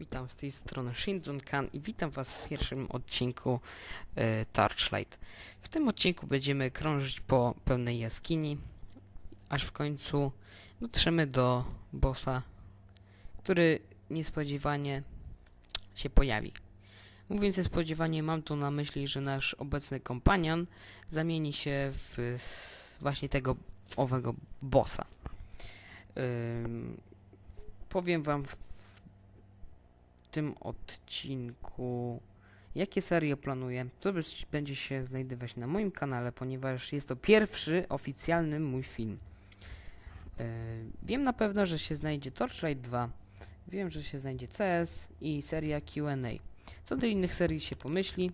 Witam z tej strony Shinzon Kan i witam Was w pierwszym odcinku e, Torchlight. W tym odcinku będziemy krążyć po pełnej jaskini, aż w końcu dotrzemy do bossa, który niespodziewanie się pojawi. Mówiąc niespodziewanie, mam tu na myśli, że nasz obecny kompanion zamieni się w właśnie tego owego bossa. Ym, powiem Wam tym odcinku, jakie serie planuję, to będzie się znajdować na moim kanale, ponieważ jest to pierwszy oficjalny mój film. Yy, wiem na pewno, że się znajdzie Torchlight 2, wiem, że się znajdzie CS i seria Q&A. Co do innych serii się pomyśli,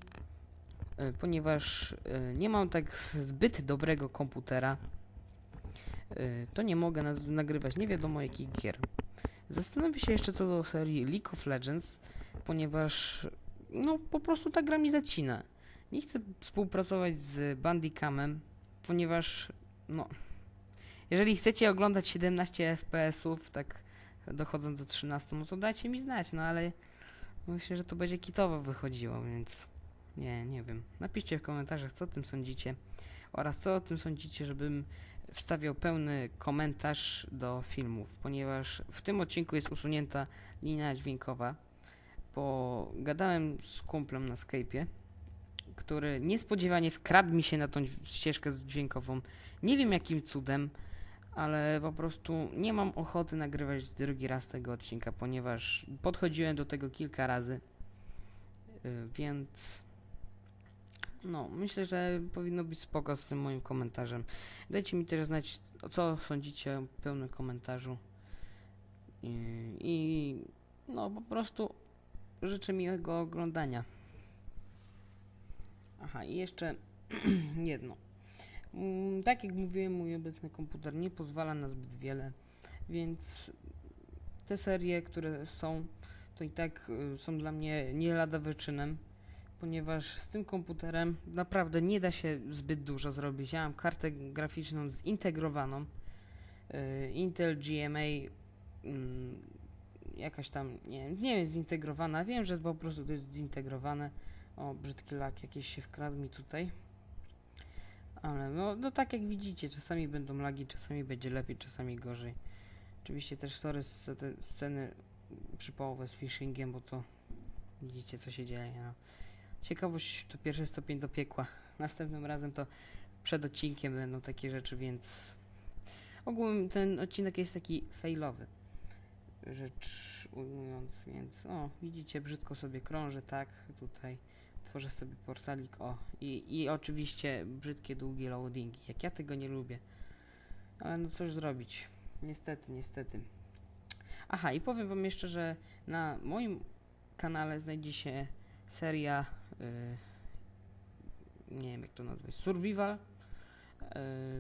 yy, ponieważ yy, nie mam tak zbyt dobrego komputera, to nie mogę nagrywać nie wiadomo jakich gier. Zastanowię się jeszcze co do serii League of Legends, ponieważ no po prostu ta gra mi zacina. Nie chcę współpracować z Bandicamem, ponieważ no jeżeli chcecie oglądać 17 FPS-ów, tak dochodząc do 13, no to dajcie mi znać, no ale myślę, że to będzie kitowo wychodziło, więc nie, nie wiem. Napiszcie w komentarzach, co o tym sądzicie oraz co o tym sądzicie, żebym wstawiał pełny komentarz do filmów, ponieważ w tym odcinku jest usunięta linia dźwiękowa, bo gadałem z kumplem na Skype'ie, który niespodziewanie wkradł mi się na tą ścieżkę dźwiękową. Nie wiem jakim cudem, ale po prostu nie mam ochoty nagrywać drugi raz tego odcinka, ponieważ podchodziłem do tego kilka razy, yy, więc no, myślę, że powinno być spoko z tym moim komentarzem. Dajcie mi też znać, co sądzicie o pełnym komentarzu. I, I no, po prostu życzę miłego oglądania. Aha, i jeszcze jedno. Mm, Tak jak mówiłem, mój obecny komputer nie pozwala na zbyt wiele, więc te serie, które są, to i tak y, są dla mnie nie lada wyczynem, ponieważ z tym komputerem naprawdę nie da się zbyt dużo zrobić. Ja mam kartę graficzną zintegrowaną, y, Intel GMA, mm, jakaś tam, nie nie wiem, zintegrowana. Wiem, że po prostu to jest zintegrowane. O, brzydki lak jakiś się wkradł mi tutaj. Ale no, no tak jak widzicie, czasami będą lagi, czasami będzie lepiej, czasami gorzej. Oczywiście też sorry z te sceny przypałowe z phishingiem, bo to widzicie co się dzieje. No. Ciekawość to pierwszy stopień do piekła. Następnym razem to przed odcinkiem będą takie rzeczy, więc ogółem ten odcinek jest taki failowy. Rzecz ujmując, więc o, widzicie, brzydko sobie krążę, tak, tutaj tworzę sobie portalik, o, i, i oczywiście brzydkie, długie loadingi, jak ja tego nie lubię. Ale no cóż zrobić, niestety, niestety. Aha, i powiem wam jeszcze, że na moim kanale znajdzie się seria, nie wiem jak to nazwać, survival y,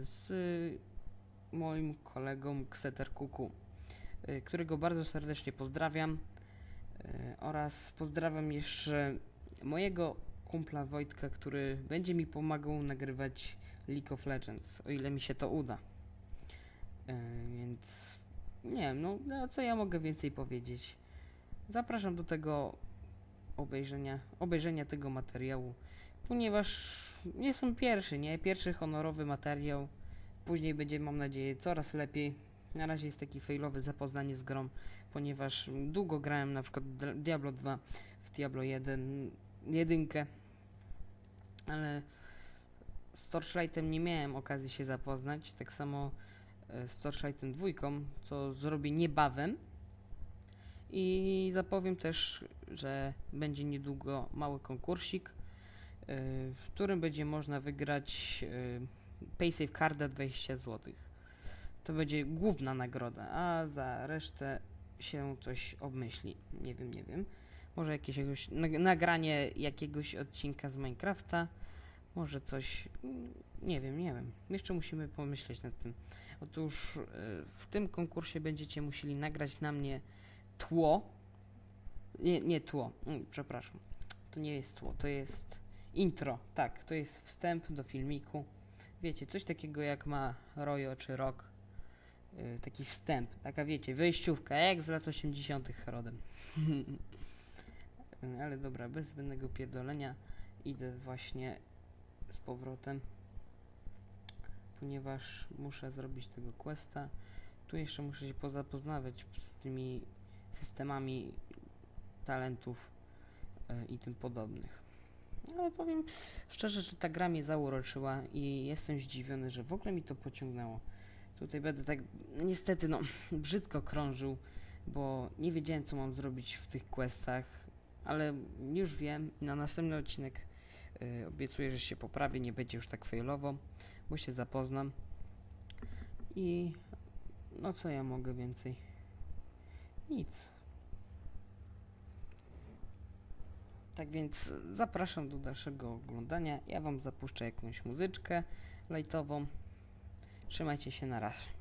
z moim kolegą Kseter Kuku, y, którego bardzo serdecznie pozdrawiam oraz pozdrawiam jeszcze mojego kumpla Wojtka, który będzie mi pomagał nagrywać League of Legends, o ile mi się to uda. Więc nie wiem, no, no co ja mogę więcej powiedzieć. Zapraszam do tego obejrzenia, obejrzenia tego materiału, ponieważ nie są pierwszy, nie? Pierwszy honorowy materiał. Później będzie, mam nadzieję, coraz lepiej. Na razie jest taki failowy zapoznanie z grą, ponieważ długo grałem na przykład Diablo 2, w Diablo 1, jedynkę, ale z Torchlightem nie miałem okazji się zapoznać, tak samo e, z Torchlightem 2, co zrobię niebawem. I zapowiem też, że będzie niedługo mały konkursik, y, w którym będzie można wygrać y, PaySafe Carda 20 zł. To będzie główna nagroda, a za resztę się coś obmyśli. Nie wiem, nie wiem. Może jakiegoś nag- nagranie jakiegoś odcinka z Minecrafta, może coś. mm, Nie wiem, nie wiem. Jeszcze musimy pomyśleć nad tym. Otóż y, w tym konkursie będziecie musieli nagrać na mnie tło. Nie, nie tło, mm, przepraszam. To nie jest tło, to jest intro. Tak, to jest wstęp do filmiku. Wiecie, coś takiego jak ma Royo czy Rock. Yy, taki wstęp, taka wiecie, wejściówka, jak z lat 80. rodem. Y, Ale dobra, bez zbędnego pierdolenia idę właśnie z powrotem, ponieważ muszę zrobić tego questa. Tu jeszcze muszę się pozapoznawać z tymi systemami talentów y, i tym podobnych. Ale powiem szczerze, że ta gra mnie zauroczyła i jestem zdziwiony, że w ogóle mi to pociągnęło. Tutaj będę tak niestety no brzydko krążył, bo nie wiedziałem co mam zrobić w tych questach, ale już wiem i na następny odcinek y, obiecuję, że się poprawię, nie będzie już tak failowo, bo się zapoznam. I no co ja mogę więcej? Nic. Tak więc zapraszam do dalszego oglądania. Ja wam zapuszczę jakąś muzyczkę lajtową. Trzymajcie się na razie.